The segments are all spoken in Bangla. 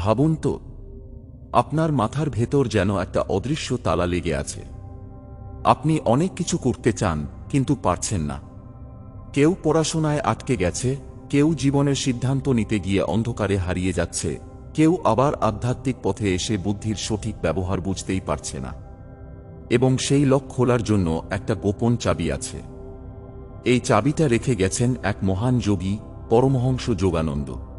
ভাবুন তো, আপনার মাথার ভেতর যেন একটা অদৃশ্য তালা লেগে আছে। আপনি অনেক কিছু করতে চান, কিন্তু পারছেন না। কেউ পড়াশোনায় আটকে গেছে, কেউ জীবনের সিদ্ধান্ত নিতে গিয়ে অন্ধকারে হারিয়ে যাচ্ছে, কেউ আবার আধ্যাত্মিক পথে এসে বুদ্ধির সঠিক ব্যবহার বুঝতেই পারছে না। এবং সেই লক খোলার জন্য একটা গোপন চাবি আছে। এই চাবিটা রেখে গেছেন এক মহান যোগী, পরমহংস যোগানন্দ।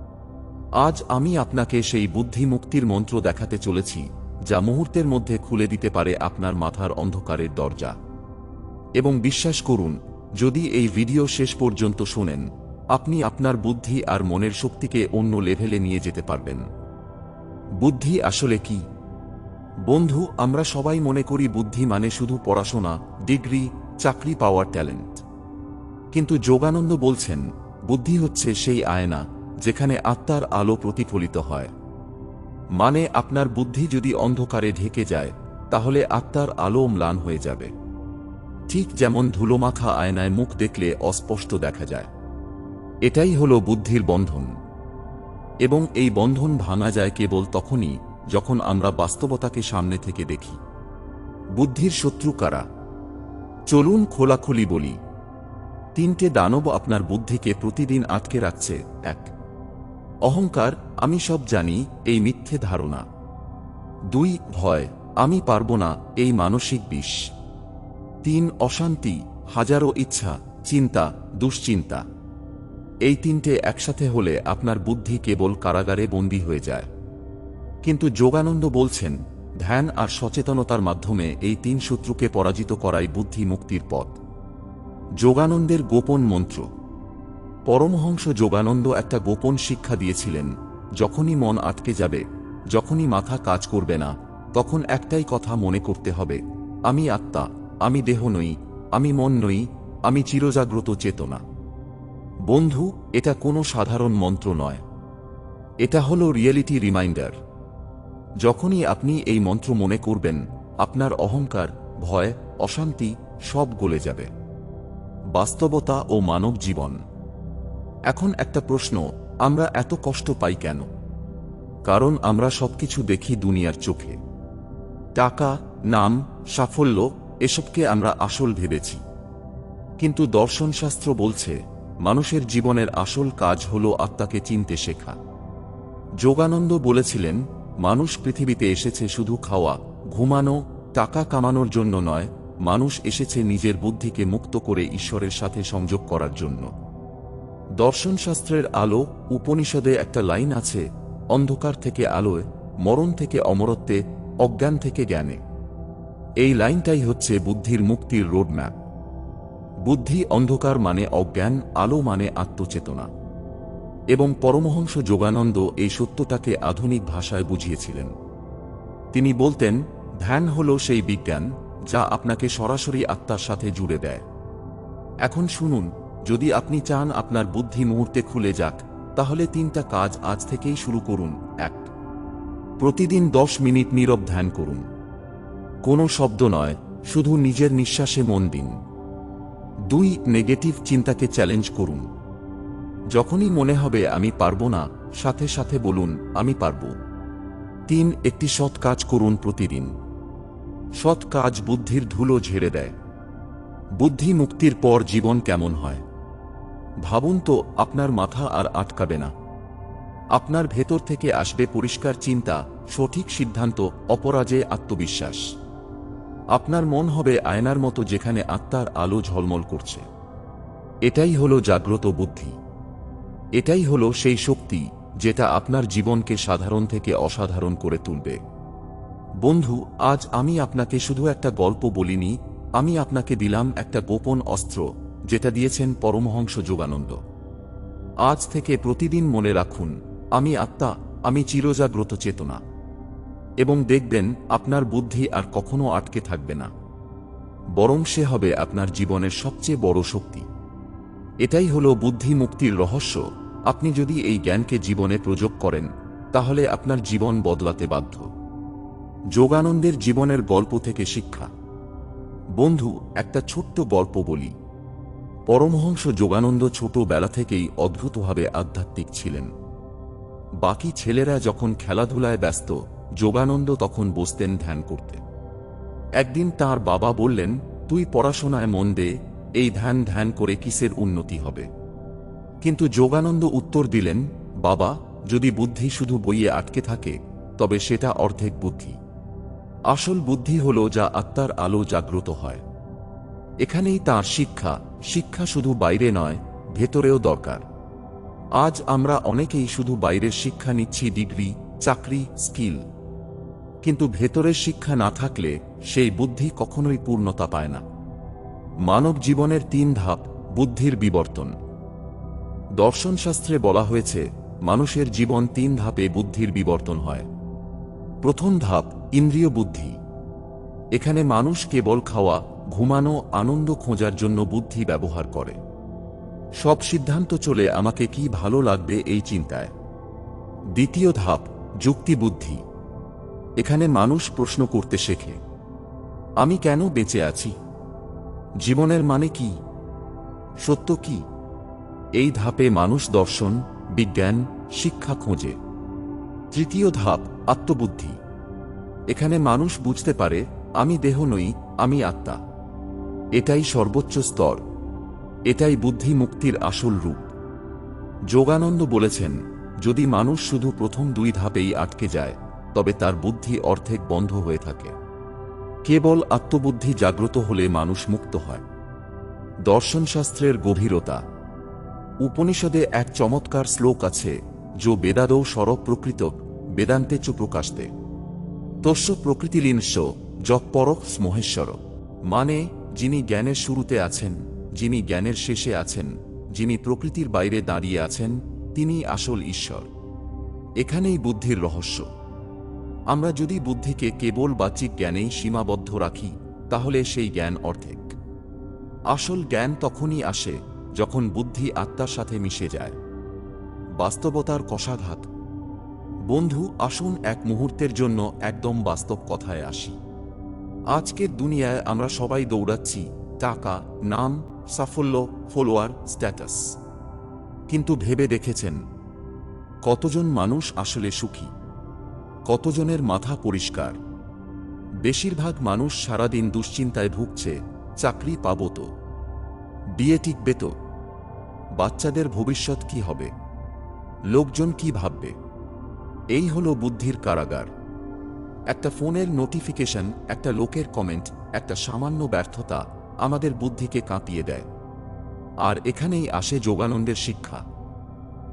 আজ আমি আপনাকে সেই বুদ্ধি মুক্তির মন্ত্র দেখাতে চলেছি, যা মুহূর্তের মধ্যে খুলে দিতে পারে আপনার মাথার অন্ধকারের দরজা। এবং বিশ্বাস করুন, যদি এই ভিডিও শেষ পর্যন্ত শোনেন, আপনি আপনার বুদ্ধি আর মনের শক্তিকে অন্য লেভেলে নিয়ে যেতে পারবেন। বুদ্ধি আসলে কি? বন্ধু, আমরা সবাই মনে করি বুদ্ধি মানে শুধু পড়াশোনা, ডিগ্রি, চাকরি পাওয়ার ট্যালেন্ট। কিন্তু যোগানন্দ বলছেন, বুদ্ধি হচ্ছে সেই আয়না যেখানে আত্মার আলো প্রতিফলিত হয়। মানে আপনার বুদ্ধি যদি অন্ধকারে ঢেকে যায়, তাহলে আত্মার আলো ম্লান হয়ে যাবে। ঠিক যেমন ধুলোমাখা আয়নায় মুখ দেখলে অস্পষ্ট দেখা যায়। এটাই হলো বুদ্ধির বন্ধন। এবং এই বন্ধন ভাঙা যায় কেবল তখনই যখন আমরা বাস্তবতাকে সামনে থেকে দেখি। বুদ্ধির শত্রু কারা? চলুন খোলাখুলি বলি। তিনটে দানব আপনার বুদ্ধিকে প্রতিদিন আটকে রাখছে, এক অহংকার, আমি সব জানি, এই মিথ্যে ধারণা। দুই, ভয়, আমি পারব না, এই মানসিক বিষ। তিন, অশান্তি, হাজারো ইচ্ছা, চিন্তা, দুশ্চিন্তা। এই তিনটে একসাথে হলে আপনার বুদ্ধি কেবল কারাগারে বন্দী হয়ে যায়। কিন্তু যোগানন্দ বলছেন, ধ্যান আর সচেতনতার মাধ্যমে এই তিন শত্রুকে পরাজিত করাই বুদ্ধি মুক্তির পথ। যোগানন্দের গোপন মন্ত্র পরমহংস যোগানন্দ একটা গোপন শিক্ষা দিয়েছিলেন, যখনই মন আটকে যাবে, যখনই মাথা কাজ করবে না, তখন একটাই কথা মনে করতে হবে, আমি আত্মা, আমি দেহ নই, আমি মন নই, আমি চিরজাগ্রত চেতনা। বন্ধু, এটা কোনো সাধারণ মন্ত্র নয়। এটা হলো রিয়েলিটি রিমাইন্ডার। যখনই আপনি এই মন্ত্র মনে করবেন, আপনার অহংকার, ভয়, অশান্তি সব গলে যাবে। বাস্তবতা ও মানব জীবন। এখন একটা প্রশ্ন, আমরা এত কষ্ট পাই কেন? কারণ আমরা সবকিছু দেখি দুনিয়ার চোখে। টাকা, নাম, সাফল্য, এসবকে আমরা আসল ভেবেছি। কিন্তু দর্শনশাস্ত্র বলছে, মানুষের জীবনের আসল কাজ হল আত্মাকে চিনতে শেখা। যোগানন্দ বলেছিলেন, মানুষ পৃথিবীতে এসেছে শুধু খাওয়া, ঘুমানো, টাকা কামানোর জন্য নয়, মানুষ এসেছে নিজের বুদ্ধিকে মুক্ত করে ঈশ্বরের সাথে সংযোগ করার জন্য। দর্শনশাস্ত্রের আলো উপনিষদে একটা লাইন আছে, অন্ধকার থেকে আলোয়, মরণ থেকে অমরত্বে, অজ্ঞান থেকে জ্ঞানে। এই লাইনটাই হচ্ছে বুদ্ধির মুক্তির রোডম্যাপ। বুদ্ধি অন্ধকার মানে অজ্ঞান, আলো মানে আত্মচেতনা। এবং পরমহংস যোগানন্দ এই সত্যটাকে আধুনিক ভাষায় বুঝিয়েছিলেন। তিনি বলতেন, ধ্যান হল সেই বিজ্ঞান, যা আপনাকে সরাসরি আত্মার সাথে জুড়ে দেয়। এখন শুনুন যদি আপনি চান আপনার বুদ্ধি মুহূর্তে খুলে যাক, তাহলে তিনটা কাজ আজ থেকেই শুরু করুন। এক, প্রতিদিন দশ মিনিট নীরব ধ্যান করুন। কোনো শব্দ নয়, শুধু নিজের নিঃশ্বাসে মন দিন। দুই, নেগেটিভ চিন্তাকে চ্যালেঞ্জ করুন। যখনই মনে হবে আমি পারব না, সাথে সাথে বলুন, আমি পারব। তিন, একটি সৎ কাজ করুন প্রতিদিন। সৎ কাজ বুদ্ধির ধুলো ঝেড়ে দেয়। বুদ্ধি মুক্তির পর জীবন কেমন হয়? ভাবুন তো আপনার মাথা আর আটকাবে না। আপনার ভেতর থেকে আসবে পরিষ্কার চিন্তা, সঠিক সিদ্ধান্ত, অপরাজে আত্মবিশ্বাস। আপনার মন হবে আয়নার মতো যেখানে আত্মার আলো ঝলমল করছে। এটাই হলো জাগ্রত বুদ্ধি। এটাই হলো সেই শক্তি যেটা আপনার জীবনকে সাধারণ থেকে অসাধারণ করে তুলবে। বন্ধু, আজ আমি আপনাকে শুধু একটা গল্প বলিনি, আমি আপনাকে দিলাম একটা গোপন অস্ত্র যেটা দিয়েছেন পরমহংস যোগানন্দ। আজ থেকে প্রতিদিন মনে রাখুন, আমি আত্মা, আমি চিরজাগ্রত চেতনা। এবং দেখবেন, আপনার বুদ্ধি আর কখনো আটকে থাকবে না। বরং সে হবে আপনার জীবনের সবচেয়ে বড় শক্তি। এটাই হল বুদ্ধি মুক্তির রহস্য। আপনি যদি এই জ্ঞানকে জীবনে প্রযোগ করেন, তাহলে আপনার জীবন বদলাতে বাধ্য। যোগানন্দের জীবনের গল্প থেকে শিক্ষা। বন্ধু, একটা ছোট্ট গল্প বলি। পরমহংস যোগানন্দ ছোটবেলা থেকেই অদ্ভুতভাবে আধ্যাত্মিক ছিলেন। বাকি ছেলেরা যখন খেলাধুলায় ব্যস্ত, যোগানন্দ তখন বসতেন ধ্যান করতে। একদিন তার বাবা বললেন, তুই পড়াশোনায় মন দে, এই ধ্যান ধ্যান করে কিসের উন্নতি হবে? কিন্তু যোগানন্দ উত্তর দিলেন, বাবা, যদি বুদ্ধি শুধু বইয়ে আটকে থাকে, তবে সেটা অর্ধেক বুদ্ধি। আসল বুদ্ধি হল যা আত্মার আলো জাগ্রত হয়। এখানেই তার শিক্ষা শিক্ষা শুধু বাইরে নয়, ভেতরেও দরকার। আজ আমরা অনেকেই শুধু বাইরের শিক্ষা নিচ্ছি ডিগ্রি, চাকরি, স্কিল। কিন্তু ভেতরের শিক্ষা না থাকলে সেই বুদ্ধি কখনোই পূর্ণতা পায় না। মানব জীবনের তিন ধাপ, বুদ্ধির বিবর্তন। দর্শনশাস্ত্রে বলা হয়েছে, মানুষের জীবন তিন ধাপে বুদ্ধির বিবর্তন হয়। প্রথম ধাপ, ইন্দ্রিয় বুদ্ধি। এখানে মানুষ কেবল খাওয়া ঘুমানো আনন্দ খোঁজার জন্য বুদ্ধি ব্যবহার করে। সব সিদ্ধান্ত চলে আমাকে কি ভালো লাগবে এই চিন্তায়। দ্বিতীয় ধাপ, যুক্তি বুদ্ধি। এখানে মানুষ প্রশ্ন করতে শেখে, আমি কেন বেঁচে আছি? জীবনের মানে কি? সত্য কি? এই ধাপে মানুষ দর্শন, বিজ্ঞান, শিক্ষা খোঁজে। তৃতীয় ধাপ, আত্মবুদ্ধি। এখানে মানুষ বুঝতে পারে, আমি দেহ নই, আমি আত্মা। এটাই সর্বোচ্চ স্তর। এটাই বুদ্ধি মুক্তির আসল রূপ। যোগানন্দ বলেছেন, যদি মানুষ শুধু প্রথম দুই ধাপেই আটকে যায়, তবে তার বুদ্ধি অর্ধেক বন্ধ হয়ে থাকে। কেবল আত্মবুদ্ধি জাগ্রত হলে মানুষ মুক্ত হয়। দর্শনশাস্ত্রের গভীরতা। উপনিষদে এক চমৎকার শ্লোক আছে, যো বেদাদৌ সরব প্রকৃত, বেদান্তে চ প্রকাশতে। তস্য প্রকৃতিলীনস্য যৎ পরক মহেশ্বর মানে যিনি জ্ঞানের শুরুতে আছেন, যিনি জ্ঞানের শেষে আছেন, যিনি প্রকৃতির বাইরে দাঁড়িয়ে আছেন, তিনি আসল ঈশ্বর। এখানেই বুদ্ধির রহস্য। আমরা যদি বুদ্ধিকে কেবল বাচিক জ্ঞানেই সীমাবদ্ধ রাখি, তাহলে সেই জ্ঞান অর্ধেক। আসল জ্ঞান তখনই আসে যখন বুদ্ধি আত্মার সাথে মিশে যায়। বাস্তবতার কষাঘাত। বন্ধু, আসুন এক মুহূর্তের জন্য একদম বাস্তব কথায় আসি। আজকের দুনিয়ায় আমরা সবাই দৌড়াচ্ছি, টাকা, নাম, সাফল্য ফলোয়ার স্ট্যাটাস কিন্তু ভেবে দেখেছেন, কতজন মানুষ আসলে সুখী? কতজনের মাথা পরিষ্কার? বেশিরভাগ মানুষ সারাদিন দুশ্চিন্তায় ভুগছে, চাকরি পাবো তো। বিয়ে টিকবে তো। বাচ্চাদের ভবিষ্যৎ কি হবে? লোকজন কি ভাববে? এই হলো বুদ্ধির কারাগার। একটা ফোনের নোটিফিকেশন, একটা লোকের কমেন্ট, একটা সামান্য ব্যর্থতা আমাদের বুদ্ধিকে কাঁপিয়ে দেয়। আর এখানেই আসে যোগানন্দের শিক্ষা।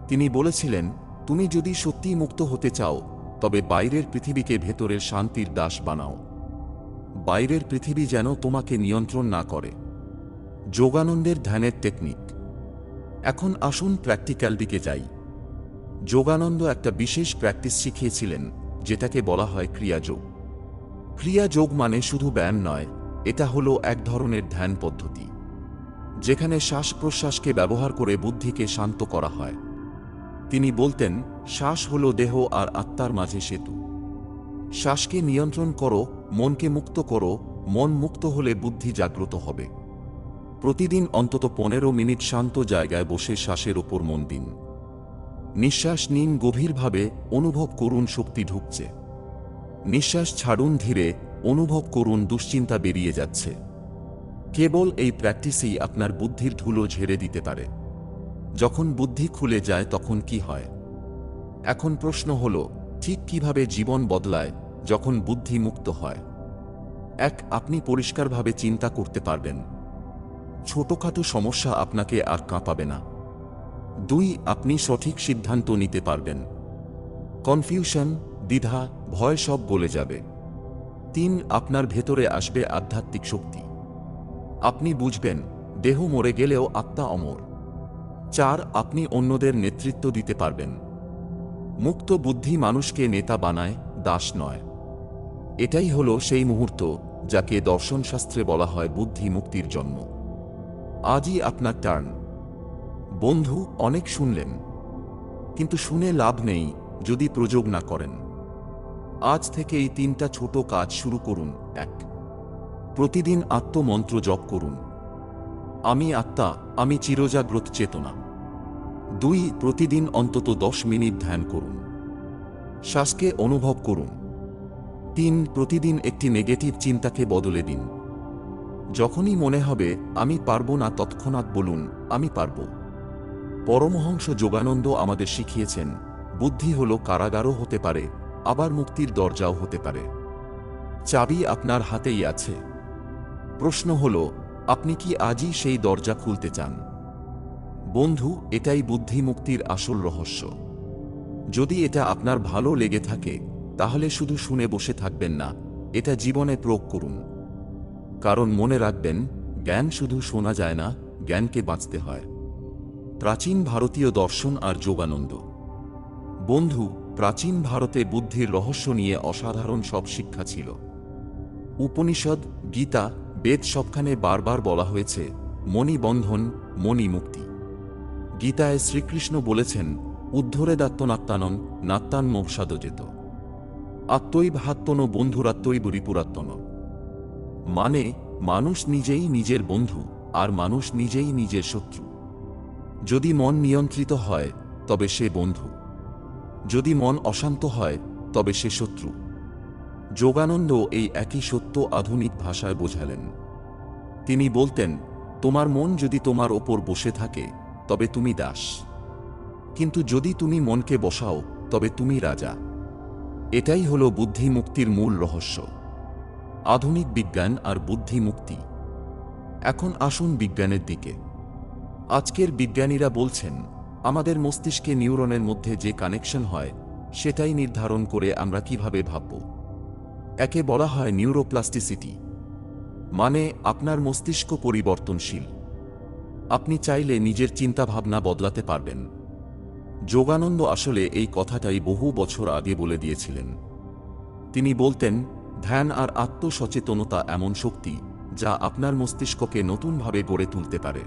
তিনি বলেছিলেন, তুমি যদি সত্যিই মুক্ত হতে চাও, তবে বাইরের পৃথিবীকে ভেতরের শান্তির দাস বানাও। বাইরের পৃথিবী যেন তোমাকে নিয়ন্ত্রণ না করে। যোগানন্দের ধ্যানের টেকনিক। এখন আসুন প্র্যাকটিক্যাল দিকে যাই। যোগানন্দ একটা বিশেষ প্র্যাকটিস শিখিয়েছিলেন যেটাকে বলা হয় ক্রিয়াযোগ। ক্রিয়াযোগ মানে শুধু ব্যায়াম নয়, এটা হলো এক ধরনের ধ্যান পদ্ধতি, যেখানে শ্বাস প্রশ্বাসকে ব্যবহার করে বুদ্ধিকে শান্ত করা হয়। তিনি বলতেন, শ্বাস হল দেহ আর আত্মার মাঝে সেতু। শ্বাসকে নিয়ন্ত্রণ করো, মনকে মুক্ত করো, মন মুক্ত হলে বুদ্ধি জাগ্রত হবে। প্রতিদিন অন্তত পনেরো মিনিট শান্ত জায়গায় বসে শ্বাসের ওপর মন দিন। নিঃশ্বাস নিন গভীরভাবে, অনুভব করুন শক্তি ঢুকছে। নিঃশ্বাস ছাড়ুন ধীরে, অনুভব করুন দুশ্চিন্তা বেরিয়ে যাচ্ছে। কেবল এই প্র্যাকটিসেই আপনার বুদ্ধির ধুলো ঝেড়ে দিতে পারে। যখন বুদ্ধি খুলে যায় তখন কি হয়? এখন প্রশ্ন হল, ঠিক কীভাবে জীবন বদলায় যখন বুদ্ধি মুক্ত হয়? এক, আপনি পরিষ্কারভাবে চিন্তা করতে পারবেন। ছোটখাটো সমস্যা আপনাকে আর কাঁপাবে না। দুই, আপনি সঠিক সিদ্ধান্ত নিতে পারবেন। কনফিউশন, দ্বিধা, ভয় সব গলে যাবে। তিন, আপনার ভেতরে আসবে আধ্যাত্মিক শক্তি। আপনি বুঝবেন, দেহ মরে গেলেও আত্মা অমর। চার, আপনি অন্যদের নেতৃত্ব দিতে পারবেন। মুক্ত বুদ্ধি মানুষকে নেতা বানায়, দাস নয়। এটাই হলো সেই মুহূর্ত, যাকে দর্শনশাস্ত্রে বলা হয় বুদ্ধি মুক্তির জন্ম। আজই আপনার টার্ন বন্ধু অনেক শুনলেন, কিন্তু শুনে লাভ নেই যদি প্রযোগ না করেন। আজ থেকে এই তিনটা ছোট কাজ শুরু করুন, এক। প্রতিদিন আত্মমন্ত্র জপ করুন। আমি আত্মা, আমি চিরজাগ্রত চেতনা। দুই, প্রতিদিন অন্তত দশ মিনিট ধ্যান করুন। শ্বাসকে অনুভব করুন। তিন, প্রতিদিন একটি নেগেটিভ চিন্তাকে বদলে দিন। যখনই মনে হবে, আমি পারব না, তৎক্ষণাৎ বলুন, আমি পারব। পরমহংস যোগানন্দ আমাদের শিখিয়েছেন, বুদ্ধি হল কারাগারও হতে পারে, আবার মুক্তির দরজাও হতে পারে। চাবি আপনার হাতেই আছে। প্রশ্ন হল, আপনি কি আজই সেই দরজা খুলতে চান? বন্ধু, এটাই বুদ্ধি মুক্তির আসল রহস্য। যদি এটা আপনার ভালো লেগে থাকে, তাহলে শুধু শুনে বসে থাকবেন না, এটা জীবনে প্রয়োগ করুন। কারণ মনে রাখবেন, জ্ঞান শুধু শোনা যায় না, জ্ঞানকে বাঁচতে হয়। প্রাচীন ভারতীয় দর্শন আর যোগানন্দ। বন্ধু, প্রাচীন ভারতে বুদ্ধির রহস্য নিয়ে অসাধারণ সব শিক্ষা ছিল। উপনিষদ, গীতা, বেদ সবখানে বারবার বলা হয়েছে মণিবন্ধন মণি মুক্তি। গীতায় শ্রীকৃষ্ণ বলেছেন, উদ্ধরে দাত্তনাত্মানন নাত্তান মবসাদ যেত আত্মৈব হাত্তন বন্ধুরাত্মৈব রিপুরাত্মন মানে মানুষ নিজেই নিজের বন্ধু, আর মানুষ নিজেই নিজের শত্রু। যদি মন নিয়ন্ত্রিত হয়, তবে সে বন্ধু। যদি মন অশান্ত হয়, তবে সে শত্রু। যোগানন্দ এই একই সত্য আধুনিক ভাষায় বোঝালেন। তিনি বলতেন, তোমার মন যদি তোমার ওপর বসে থাকে, তবে তুমি দাস। কিন্তু যদি তুমি মনকে বসাও, তবে তুমি রাজা। এটাই হল বুদ্ধিমুক্তির মূল রহস্য। আধুনিক বিজ্ঞান আর বুদ্ধিমুক্তি। এখন আসুন বিজ্ঞানের দিকে। আজকের বিজ্ঞানীরা বলছেন, আমাদের মস্তিষ্কে নিউরনের মধ্যে যে কানেকশন হয়, সেটাই নির্ধারণ করে আমরা কীভাবে ভাবব। একে বলা হয় নিউরোপ্লাস্টিসিটি। মানে আপনার মস্তিষ্ক পরিবর্তনশীল। আপনি চাইলে নিজের চিন্তাভাবনা বদলাতে পারবেন। যোগানন্দ আসলে এই কথাটাই বহু বছর আগে বলে দিয়েছিলেন। তিনি বলতেন, ধ্যান আর আত্মসচেতনতা এমন শক্তি, যা আপনার মস্তিষ্ককে নতুনভাবে গড়ে তুলতে পারে।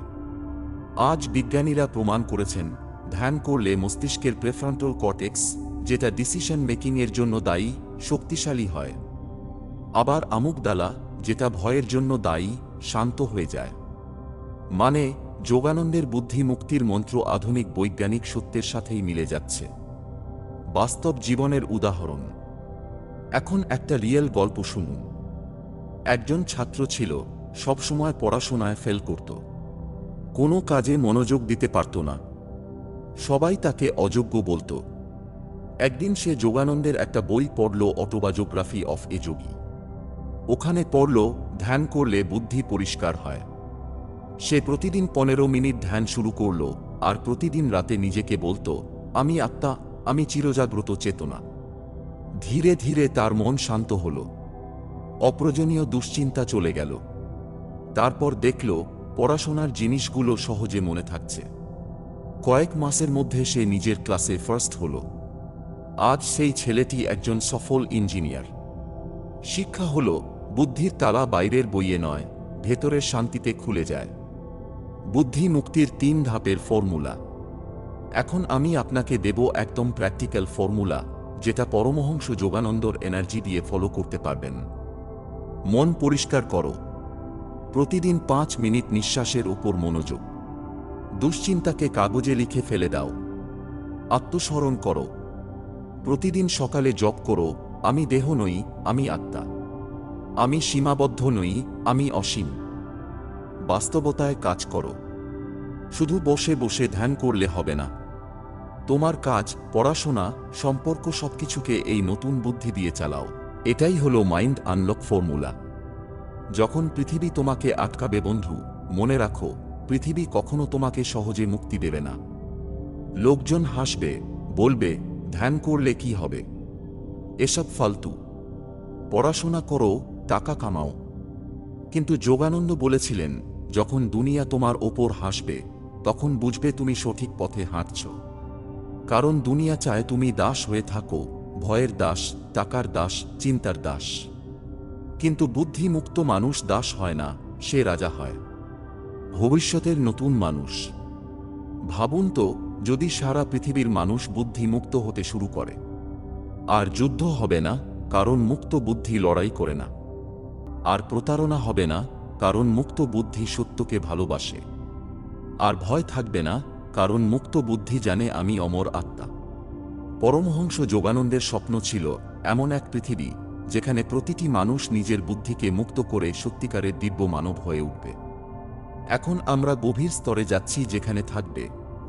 আজ বিজ্ঞানীরা প্রমাণ করেছেন, ধ্যান করলে মস্তিষ্কের প্রেফ্রন্টাল কর্টেক্স, যেটা ডিসিশন মেকিংয়ের জন্য দায়ী, শক্তিশালী হয়। আবার আমুকদালা যেটা ভয়ের জন্য দায়ী, শান্ত হয়ে যায়। মানে যোগানন্দের বুদ্ধি মুক্তির মন্ত্র আধুনিক বৈজ্ঞানিক সত্যের সাথেই মিলে যাচ্ছে। বাস্তব জীবনের উদাহরণ। এখন একটা রিয়েল গল্প শুনুন। একজন ছাত্র ছিল, সবসময় পড়াশোনায় ফেল করত। কোনো কাজে মনোযোগ দিতে পারত না। সবাই তাকে অযোগ্য বলতো। একদিন সে যোগানন্দের একটা বই পড়ল অটোবায়োগ্রাফি অফ এ যোগী। ওখানে পড়ল, ধ্যান করলে বুদ্ধি পরিষ্কার হয়। সে প্রতিদিন পনেরো মিনিট ধ্যান শুরু করল, আর প্রতিদিন রাতে নিজেকে বলতো, আমি আত্মা, আমি চিরজাগ্রত চেতনা। ধীরে ধীরে তার মন শান্ত হল। অপ্রয়োজনীয় দুশ্চিন্তা চলে গেল। তারপর দেখল পড়াশোনার জিনিসগুলো সহজে মনে থাকছে। কয়েক মাসের মধ্যে সে নিজের ক্লাসে ফার্স্ট হল। আজ সেই ছেলেটি একজন সফল ইঞ্জিনিয়ার। শিক্ষা হল, বুদ্ধির তালা বাইরের বইয়ে নয়, ভেতরের শান্তিতে খুলে যায়। বুদ্ধি মুক্তির তিন ধাপের ফর্মুলা। এখন আমি আপনাকে দেব একদম প্র্যাকটিক্যাল ফর্মুলা, যেটা পরমহংস যোগানন্দর এনার্জি দিয়ে ফলো করতে পারবেন। মন পরিষ্কার করো। প্রতিদিন পাঁচ মিনিট নিঃশ্বাসের উপর মনোযোগ। দুশ্চিন্তাকে কাগজে লিখে ফেলে দাও। আত্মস্মরণ করো। প্রতিদিন সকালে জপ করো, আমি দেহ নই, আমি আত্মা। আমি সীমাবদ্ধ নই, আমি অসীম। বাস্তবতায় কাজ করো। শুধু বসে বসে ধ্যান করলে হবে না। তোমার কাজ, পড়াশোনা, সম্পর্ক সবকিছুকে এই নতুন বুদ্ধি দিয়ে চালাও। এটাই হলো মাইন্ড আনলক ফর্মুলা। যখন পৃথিবী তোমাকে আটকাবে বন্ধু, মনে রাখো, পৃথিবী কখনো তোমাকে সহজে মুক্তি দেবে না। লোকজন হাসবে, বলবে, ধ্যান করলে কি হবে? এসব ফালতু। পড়াশোনা করো, টাকা কামাও। কিন্তু যোগানন্দ বলেছিলেন, যখন দুনিয়া তোমার ওপর হাসবে, তখন বুঝবে তুমি সঠিক পথে হাঁটছ। কারণ দুনিয়া চায় তুমি দাস হয়ে থাকো, ভয়ের দাস, টাকার দাস, চিন্তার দাস। কিন্তু বুদ্ধিমুক্ত মানুষ দাস হয় না, সে রাজা হয়। ভবিষ্যতের নতুন মানুষ। ভাবুন তো, যদি সারা পৃথিবীর মানুষ বুদ্ধিমুক্ত হতে শুরু করে। আর যুদ্ধ হবে না, কারণ মুক্ত বুদ্ধি লড়াই করে না। আর প্রতারণা হবে না, কারণ মুক্ত বুদ্ধি সত্যকে ভালোবাসে। আর ভয় থাকবে না, কারণ মুক্ত বুদ্ধি জানে আমি অমর আত্মা। পরমহংস যোগানন্দের স্বপ্ন ছিল, এমন এক পৃথিবী যেখানে প্রতিটি মানুষ নিজের বুদ্ধিকে মুক্ত করে সত্যিকারের দিব্য মানব হয়ে উঠবে। এখন আমরা গভীর স্তরে যাচ্ছি যেখানে থাকবে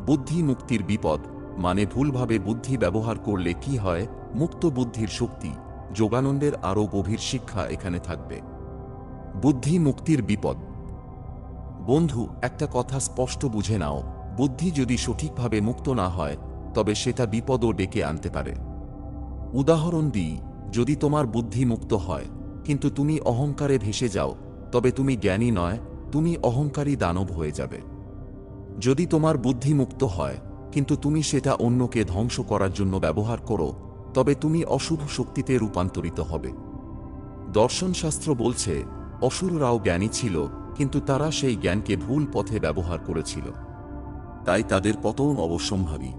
বুদ্ধি মুক্তির বিপদ মানে ভুলভাবে বুদ্ধি ব্যবহার করলে কি হয়, মুক্ত বুদ্ধির শক্তি, যোগানন্দের আরও গভীর শিক্ষা এখানে থাকবে। বুদ্ধি মুক্তির বিপদ। বন্ধু, একটা কথা স্পষ্ট বুঝে নাও, বুদ্ধি যদি সঠিকভাবে মুক্ত না হয়, তবে সেটা বিপদও ডেকে আনতে পারে। উদাহরণ দিই যদি তোমার বুদ্ধি মুক্ত হয়, কিন্তু তুমি অহংকারে ভেসে যাও, তবে তুমি জ্ঞানী নয়, তুমি অহংকারী দানব হয়ে যাবে। যদি তোমার বুদ্ধি মুক্ত হয়, কিন্তু তুমি সেটা অন্যকে ধ্বংস করার জন্য ব্যবহার করো, তবে তুমি অশুভ শক্তিতে রূপান্তরিত হবে। দর্শনশাস্ত্র বলছে, অসুররাও জ্ঞানী ছিল, কিন্তু তারা সেই জ্ঞানকে ভুল পথে ব্যবহার করেছিল। তাই তাদের পতন অবশ্যম্ভাবী।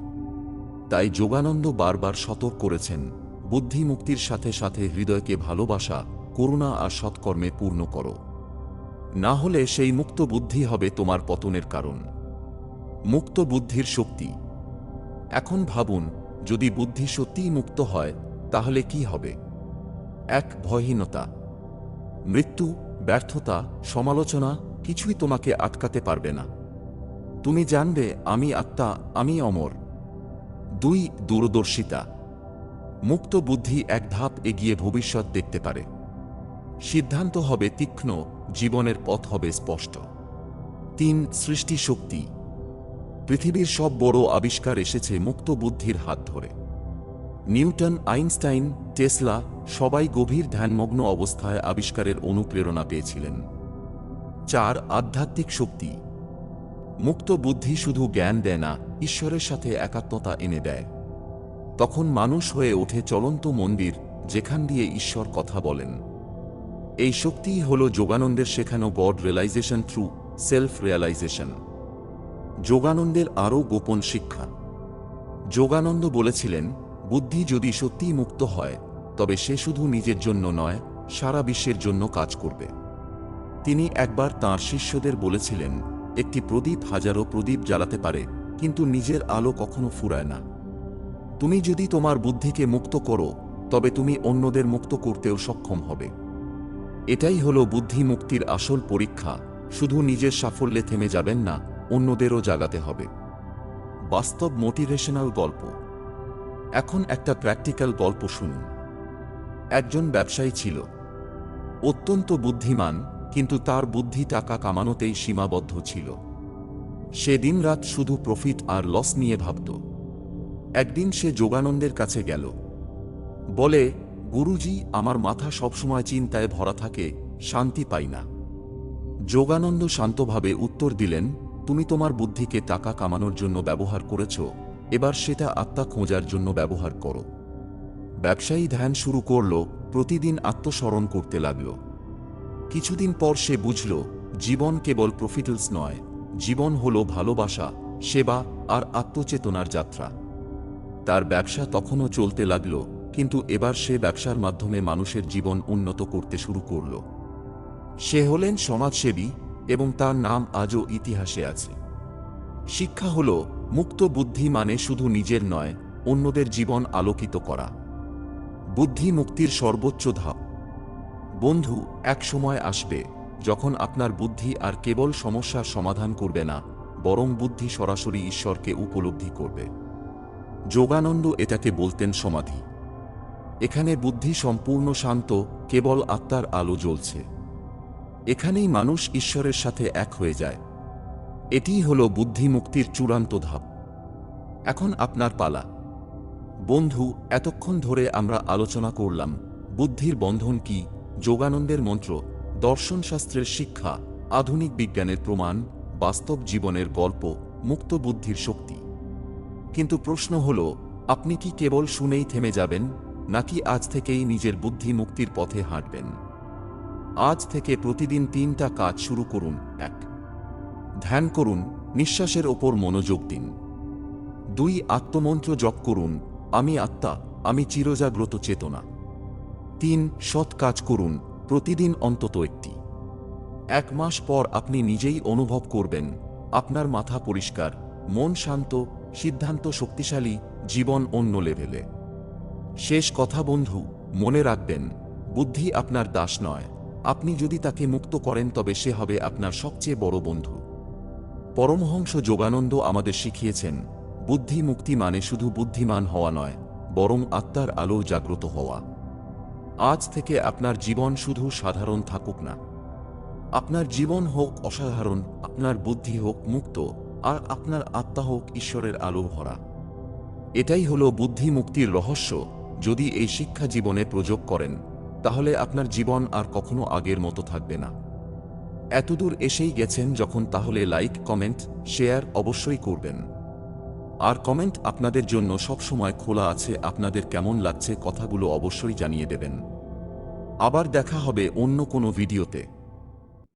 তাই যোগানন্দ বারবার সতর্ক করেছেন বুদ্ধি মুক্তির সাথে সাথে হৃদয়কে ভালোবাসা, করুণা আর সৎকর্মে পূর্ণ করো। না হলে সেই মুক্ত বুদ্ধি হবে তোমার পতনের কারণ। মুক্ত বুদ্ধির শক্তি। এখন ভাবুন, যদি বুদ্ধি সত্যিই মুক্ত হয়, তাহলে কি হবে? এক, ভয়হীনতা। মৃত্যু, ব্যর্থতা, সমালোচনা কিছুই তোমাকে আটকাতে পারবে না। তুমি জানবে, আমি আত্মা, আমি অমর। দুই, দূরদর্শিতা। মুক্ত বুদ্ধি এক ধাপ এগিয়ে ভবিষ্যৎ দেখতে পারে। সিদ্ধান্ত হবে তীক্ষ্ণ, জীবনের পথ হবে স্পষ্ট। তিন, সৃষ্টি শক্তি। পৃথিবীর সব বড় আবিষ্কার এসেছে মুক্ত বুদ্ধির হাত ধরে। নিউটন, আইনস্টাইন, টেসলা সবাই গভীর ধ্যানমগ্ন অবস্থায় আবিষ্কারের অনুপ্রেরণা পেয়েছিলেন। চার, আধ্যাত্মিক শক্তি। মুক্ত বুদ্ধি শুধু জ্ঞান দেয় না, ঈশ্বরের সাথে একাত্মতা এনে দেয়। তখন মানুষ হয়ে ওঠে চলন্ত মন্দির, যেখান দিয়ে ঈশ্বর কথা বলেন। এই শক্তিই হল যোগানন্দের শেখানো God realization through self realization যোগানন্দের আরও গোপন শিক্ষা। যোগানন্দ বলেছিলেন, বুদ্ধি যদি সত্যিই মুক্ত হয়, তবে সে শুধু নিজের জন্য নয়, সারা বিশ্বের জন্য কাজ করবে। তিনি একবার তাঁর শিষ্যদের বলেছিলেন, একটি প্রদীপ হাজারো প্রদীপ জ্বালাতে পারে, কিন্তু নিজের আলো কখনো ফুরায় না। তুমি যদি তোমার বুদ্ধিকে মুক্ত করো, তবে তুমি অন্যদের মুক্ত করতেও সক্ষম হবে। এটাই হল বুদ্ধি মুক্তির আসল পরীক্ষা, শুধু নিজের সাফল্যে থেমে যাবেন না, অন্যদেরও জাগাতে হবে। বাস্তব মোটিভেশনাল গল্প। এখন একটা প্র্যাকটিক্যাল গল্প শুনুন। একজন ব্যবসায়ী ছিল। অত্যন্ত বুদ্ধিমান, কিন্তু তার বুদ্ধি টাকা কামানোতেই সীমাবদ্ধ ছিল। সে দিনরাত শুধু প্রফিট আর লস নিয়ে ভাবত। একদিন সে যোগানন্দের কাছে গেল। বলে, গুরুজি, আমার মাথা সবসময় চিন্তায় ভরা থাকে, শান্তি পাই না। যোগানন্দ শান্তভাবে উত্তর দিলেন, তুমি তোমার বুদ্ধিকে টাকা কামানোর জন্য ব্যবহার করেছ, এবার সেটা আত্মা খোঁজার জন্য ব্যবহার করো। ব্যবসায়ী ধ্যান শুরু করল, প্রতিদিন আত্মস্মরণ করতে লাগল। কিছুদিন পর সে বুঝল, জীবন কেবল প্রফিটলস নয়, জীবন হল ভালোবাসা, সেবা আর আত্মচেতনার যাত্রা। তার ব্যবসা তখনও চলতে লাগল, কিন্তু এবার সে ব্যবসার মাধ্যমে মানুষের জীবন উন্নত করতে শুরু করল। সে হলেন সমাজসেবী এবং তার নাম আজও ইতিহাসে আছে। শিক্ষা হল মুক্ত বুদ্ধি মানে শুধু নিজের নয়, অন্যদের জীবন আলোকিত করা। বুদ্ধি মুক্তির সর্বোচ্চ ধাপ। বন্ধু এক সময় আসবে, যখন আপনার বুদ্ধি আর কেবল সমস্যার সমাধান করবে না, বরং বুদ্ধি সরাসরি ঈশ্বরকে উপলব্ধি করবে। যোগানন্দ এটাকে বলতেন সমাধি। এখানে বুদ্ধি সম্পূর্ণ শান্ত, কেবল আত্মার আলো জ্বলছে। এখানেই মানুষ ঈশ্বরের সাথে এক হয়ে যায়। এটিই হল বুদ্ধি মুক্তির চূড়ান্ত ধাপ। এখন আপনার পালা। বন্ধু, এতক্ষণ ধরে আমরা আলোচনা করলাম, বুদ্ধির বন্ধন কি, যোগানন্দের মন্ত্র দর্শনশাস্ত্রের শিক্ষা, আধুনিক বিজ্ঞানের প্রমাণ, বাস্তব জীবনের গল্প, মুক্ত বুদ্ধির শক্তি। কিন্তু প্রশ্ন হল, আপনি কি কেবল শুনেই থেমে যাবেন, নাকি আজ থেকেই নিজের বুদ্ধি মুক্তির পথে হাঁটবেন? আজ থেকে প্রতিদিন তিনটা কাজ শুরু করুন, এক। ধ্যান করুন, নিঃশ্বাসের ওপর মনোযোগ দিন। দুই, আত্মমন্ত্র জপ করুন, আমি আত্মা, আমি চিরজাগ্রত চেতনা। তিন, সৎ কাজ করুন, প্রতিদিন অন্তত একটি। এক মাস পর আপনি নিজেই অনুভব করবেন, আপনার মাথা পরিষ্কার, মন শান্ত সিদ্ধান্ত শক্তিশালী জীবন অন্য লেভেলে। শেষ কথা, বন্ধু, মনে রাখবেন, বুদ্ধি আপনার দাস নয়। আপনি যদি তাকে মুক্ত করেন, তবে সে হবে আপনার সবচেয়ে বড় বন্ধু। পরমহংস যোগানন্দ আমাদের শিখিয়েছেন, বুদ্ধি মুক্তি মানে শুধু বুদ্ধিমান হওয়া নয়, বরং আত্মার আলো জাগ্রত হওয়া। আজ থেকে আপনার জীবন শুধু সাধারণ থাকুক না। আপনার জীবন হোক অসাধারণ, আপনার বুদ্ধি হোক মুক্ত আর আপনার আত্মা হোক ঈশ্বরের আলো ভরা। এটাই হলো বুদ্ধি মুক্তির রহস্য, যদি এই শিক্ষা জীবনে প্রয়োগ করেন, তাহলে আপনার জীবন আর কখনো আগের মতো থাকবে না। এতদূর এসেই গেছেন যখন তাহলে লাইক, কমেন্ট, শেয়ার অবশ্যই করবেন। আর কমেন্ট আপনাদের জন্য সবসময় খোলা আছে, আপনাদের কেমন লাগছে কথাগুলো অবশ্যই জানিয়ে দেবেন। আবার দেখা হবে অন্য কোনো ভিডিওতে।